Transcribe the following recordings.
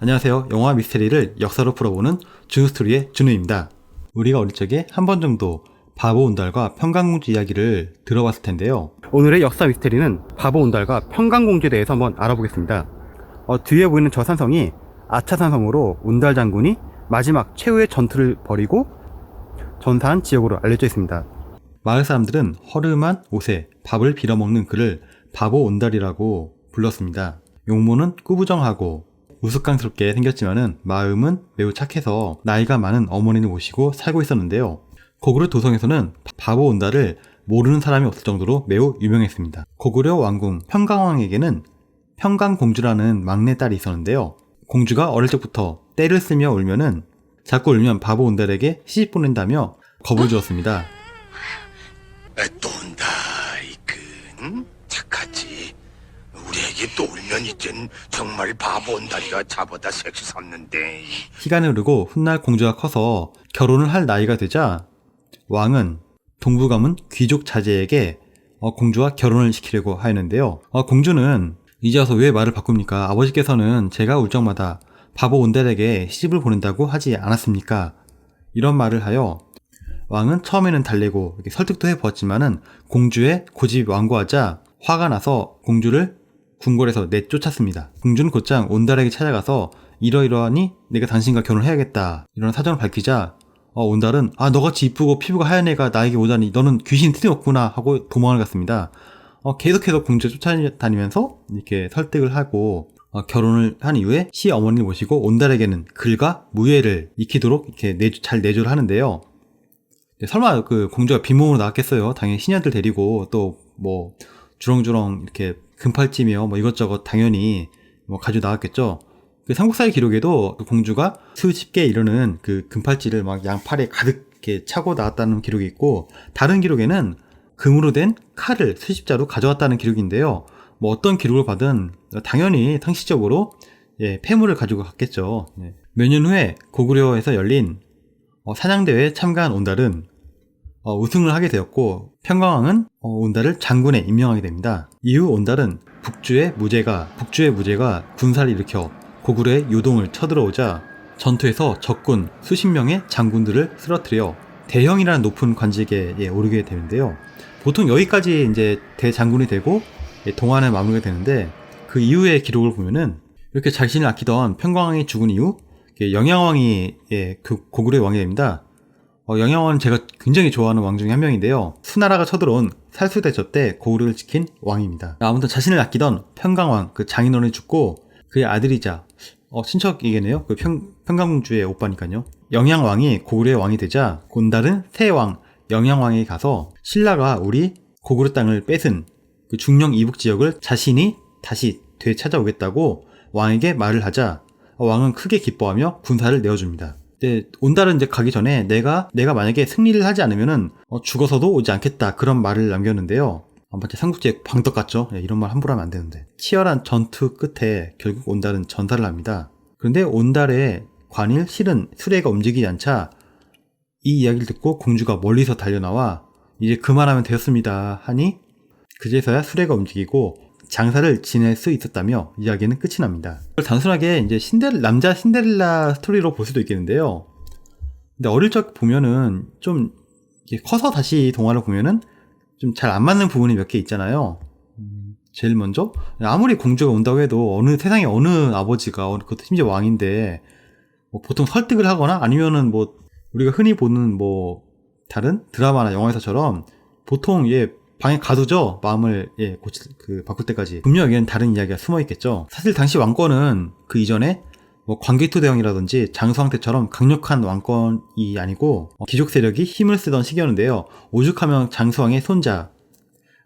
안녕하세요. 영화 미스테리를 역사로 풀어보는 준스토리의 준우입니다. 우리가 어릴 적에 한 번 정도 바보 온달과 평강공주 이야기를 들어봤을 텐데요. 오늘의 역사 미스테리는 바보 온달과 평강공주에 대해서 한번 알아보겠습니다. 어, 뒤에 보이는 저 산성이 아차산성으로 온달 장군이 마지막 최후의 전투를 벌이고 전사한 지역으로 알려져 있습니다. 마을 사람들은 허름한 옷에 밥을 빌어먹는 그를 바보 온달이라고 불렀습니다. 용모는 꾸부정하고 우스꽝스럽게 생겼지만은 마음은 매우 착해서 나이가 많은 어머니를 모시고 살고 있었는데요. 고구려 도성에서는 바보 온달을 모르는 사람이 없을 정도로 매우 유명했습니다. 고구려 왕궁 평강왕에게는 평강공주라는 막내 딸이 있었는데요. 공주가 어릴 적부터 때를 쓰며 울면은 자꾸 울면 바보 온달에게 시집 보낸다며 겁을 주었습니다. 우리에게 또 울면 이젠 정말 바보 온다리가 자보다 섹시 섰는데 시간이 흐르고 훗날 공주가 커서 결혼을 할 나이가 되자 왕은 동부감은 귀족 자제에게 어, 공주와 결혼을 시키려고 하였는데요. 어, 공주는 이제 와서 왜 말을 바꿉니까? 아버지께서는 제가 울 적마다 바보 온달에게 시집을 보낸다고 하지 않았습니까? 이런 말을 하여 왕은 처음에는 달래고 이렇게 설득도 해보았지만은 공주의 고집이 완고하자 화가 나서 공주를 궁궐에서 내쫓았습니다. 공주는 곧장 온달에게 찾아가서 이러이러하니 내가 당신과 결혼해야겠다 이런 사정을 밝히자 어, 온달은 아 너같이 이쁘고 피부가 하얀 애가 나에게 오다니 너는 귀신 틀림없구나 하고 도망을 갔습니다. 어, 계속해서 공주를 쫓아다니면서 이렇게 설득을 하고 어, 결혼을 한 이후에 시 어머니를 모시고 온달에게는 글과 무예를 익히도록 이렇게 내주, 잘 내조를 하는데요. 네, 설마 그 공주가 빈몸으로 나왔겠어요. 당연히 시녀들 데리고 또 뭐 주렁주렁 이렇게 금팔찌며 뭐 이것저것 당연히 뭐 가지고 나왔겠죠. 그 삼국사의 기록에도 그 공주가 수십 개 이르는 그 금팔찌를 막 양팔에 가득 이렇게 차고 나왔다는 기록이 있고 다른 기록에는 금으로 된 칼을 수십 자루 가져왔다는 기록인데요. 뭐 어떤 기록을 받은 당연히 상식적으로 예, 폐물을 가지고 갔겠죠. 예. 몇년 후에 고구려에서 열린 어, 사냥대회에 참가한 온달은 어, 우승을 하게 되었고 평강왕은 어, 온달을 장군에 임명하게 됩니다. 이후 온달은 북주의 무제가 북주의 무제가 군사를 일으켜 고구려의 요동을 쳐들어오자 전투에서 적군 수십 명의 장군들을 쓰러뜨려 대형이라는 높은 관직에 예, 오르게 되는데요. 보통 여기까지 이제 대장군이 되고 예, 동안을 마무리가 되는데 그 이후의 기록을 보면은 이렇게 자신을 아끼던 평강왕이 죽은 이후 예, 영양왕이 예, 그 고구려의 왕이 됩니다. 어, 영양왕은 제가 굉장히 좋아하는 왕 중에 한 명인데요. 수나라가 쳐들어온 살수대저 때 고구려를 지킨 왕입니다. 아무튼 자신을 아끼던 평강왕 그 장인어른이 죽고 그의 아들이자 어, 친척이겠네요. 그 평, 평강공주의 오빠니까요. 영양왕이 고구려의 왕이 되자 곤달은 새왕 영양왕에게 가서 신라가 우리 고구려 땅을 뺏은 그 중령 이북 지역을 자신이 다시 되찾아오겠다고 왕에게 말을 하자 왕은 크게 기뻐하며 군사를 내어줍니다. 근데 온달은 이제 가기 전에 내가 내가 만약에 승리를 하지 않으면은 어, 죽어서도 오지 않겠다 그런 말을 남겼는데요. 아마 삼국지에 방떡 같죠? 예, 이런 말 함부로 하면 안 되는데. 치열한 전투 끝에 결국 온달은 전사를 합니다. 그런데 온달의 관일 실은 수레가 움직이지 않자 이 이야기를 듣고 공주가 멀리서 달려나와 이제 그만하면 되었습니다 하니 그제서야 수레가 움직이고 장사를 지낼 수 있었다며 이야기는 끝이 납니다. 단순하게 이제 신데렐 남자 신데렐라 스토리로 볼 수도 있겠는데요. 근데 어릴 적 보면은 좀 커서 다시 동화를 보면은 좀 잘 안 맞는 부분이 몇 개 있잖아요. 제일 먼저 아무리 공주가 온다고 해도 어느 세상에 어느 아버지가 그것도 심지어 왕인데 뭐 보통 설득을 하거나 아니면은 뭐 우리가 흔히 보는 뭐 다른 드라마나 영화에서처럼 보통 얘 방에 가두죠? 마음을 예 고칠 그 바꿀 때까지. 분명 여기는 다른 이야기가 숨어 있겠죠? 사실 당시 왕권은 그 이전에 뭐 광개토 대왕이라든지 장수왕 때처럼 강력한 왕권이 아니고 어, 귀족 세력이 힘을 쓰던 시기였는데요. 오죽하면 장수왕의 손자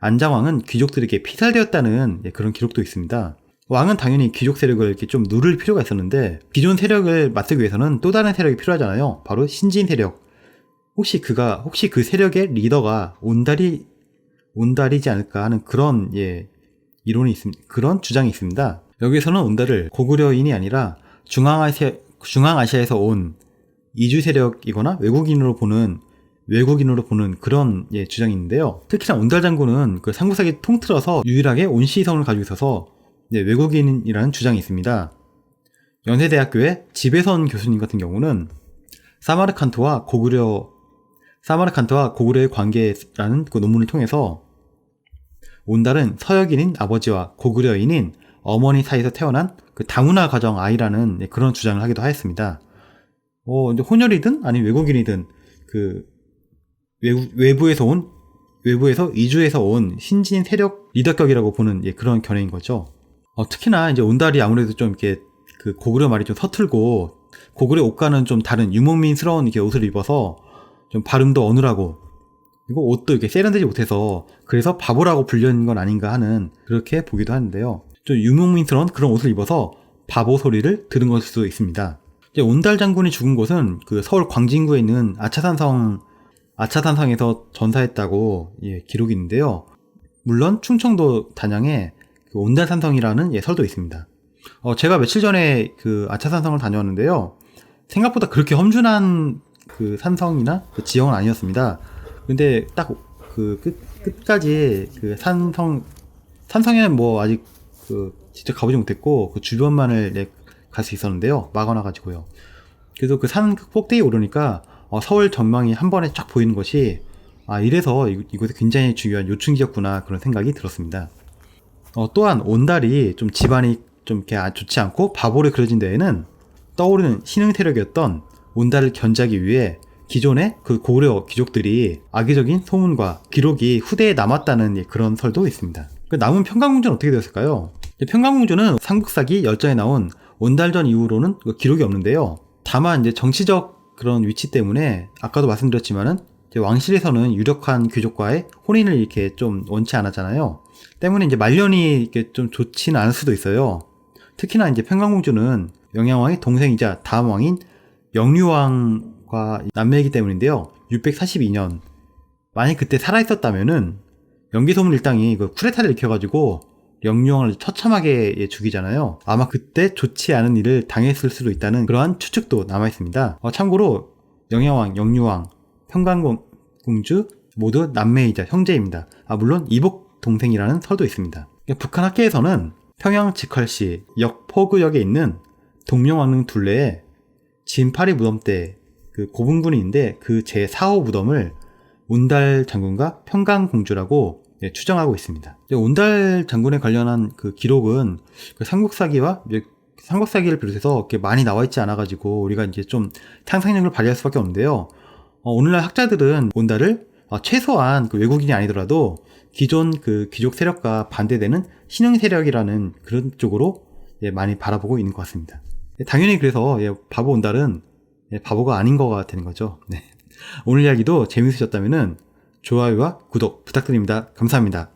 안장왕은 귀족들에게 피살되었다는 예, 그런 기록도 있습니다. 왕은 당연히 귀족 세력을 이렇게 좀 누를 필요가 있었는데 기존 세력을 맞서기 위해서는 또 다른 세력이 필요하잖아요. 바로 신진 세력. 혹시 그가 혹시 그 세력의 리더가 온달이 온달이지 않을까 하는 그런 예 이론이 있습니다. 그런 주장이 있습니다. 여기서는 온달을 고구려인이 아니라 중앙아시아 중앙아시아에서 온 이주 세력이거나 외국인으로 보는 외국인으로 보는 그런 예, 주장이 있는데요. 특히나 온달 장군은 그 삼국사기 통틀어서 유일하게 온시성을 가지고 있어서 예, 외국인이라는 주장이 있습니다. 연세대학교의 지배선 교수님 같은 경우는 사마르칸트와 고구려 사마르칸트와 고구려의 관계라는 그 논문을 통해서 온달은 서역인인 아버지와 고구려인인 어머니 사이에서 태어난 그 다문화 가정 아이라는 네, 그런 주장을 하기도 하였습니다. 어, 이제 혼혈이든 아니면 외국인이든 그 외부, 외부에서 온 외부에서 이주해서 온 신진 세력 리더격이라고 보는 예, 그런 견해인 거죠. 어, 특히나 이제 온달이 아무래도 좀 이렇게 그 고구려 말이 좀 서툴고 고구려 옷과는 좀 다른 유목민스러운 이렇게 옷을 입어서 좀 발음도 어눌하고 그리고 옷도 이렇게 세련되지 못해서 그래서 바보라고 불리는 건 아닌가 하는 그렇게 보기도 하는데요. 좀 유목민스러운 그런 옷을 입어서 바보 소리를 들은 것일 수도 있습니다. 이제 온달 장군이 죽은 곳은 그 서울 광진구에 있는 아차산성 아차산성에서 전사했다고 예, 기록이 있는데요. 물론 충청도 단양에 그 온달산성이라는 예, 설도 있습니다. 어, 제가 며칠 전에 그 아차산성을 다녀왔는데요. 생각보다 그렇게 험준한 그 산성이나 그 지형은 아니었습니다. 근데 딱그 끝까지 그 산성 산성에는 뭐 아직 그 직접 가보지 못했고 그 주변만을 네, 갈수 있었는데요. 막아놔 가지고요. 그래서 그 산 꼭대기 오르니까 어, 서울 전망이 한 번에 쫙 보이는 것이 아 이래서 이, 이곳이 굉장히 중요한 요충지였구나 그런 생각이 들었습니다. 어, 또한 온달이 좀 집안이 좀 이렇게 아- 좋지 않고 바보를 그려진 데에는 떠오르는 신흥 세력이었던 온달을 견제하기 위해 기존의 그 고려 귀족들이 악의적인 소문과 기록이 후대에 남았다는 예, 그런 설도 있습니다. 그 남은 평강공주는 어떻게 되었을까요? 평강공주는 삼국사기 열전에 나온 온달전 이후로는 그 기록이 없는데요. 다만 이제 정치적 그런 위치 때문에 아까도 말씀드렸지만은 왕실에서는 유력한 귀족과의 혼인을 이렇게 좀 원치 않았잖아요. 때문에 이제 말년이 이렇게 좀 좋지는 않을 수도 있어요. 특히나 이제 평강공주는 영양왕의 동생이자 다음 왕인 영유왕과 남매이기 때문인데요. 642년 만약 그때 살아 있었다면은 연기소문 일당이 그 쿠데타를 일으켜가지고 영유왕을 처참하게 예, 죽이잖아요. 아마 그때 좋지 않은 일을 당했을 수도 있다는 그러한 추측도 남아 있습니다. 어, 참고로 영양왕, 영유왕, 평강공주 모두 남매이자 형제입니다. 아 물론 이복 동생이라는 설도 있습니다. 북한 학계에서는 평양 직할시 역 포구역에 있는 동명왕릉 둘레에 진파리 무덤대 그 고분군이 있는데 그 제 4호 무덤을 온달 장군과 평강 공주라고 예, 추정하고 있습니다. 온달 장군에 관련한 그 기록은 그 삼국사기와 삼국사기를 비롯해서 이렇게 많이 나와 있지 않아가지고 우리가 이제 좀 상상력을 발휘할 수밖에 없는데요. 어, 오늘날 학자들은 온달을 어, 최소한 그 외국인이 아니더라도 기존 그 귀족 세력과 반대되는 신흥 세력이라는 그런 쪽으로 예, 많이 바라보고 있는 것 같습니다. 예, 당연히 그래서 예, 바보 온달은 예, 바보가 아닌 거가 되는 거죠. 네. 오늘 이야기도 재밌으셨다면 좋아요와 구독 부탁드립니다. 감사합니다.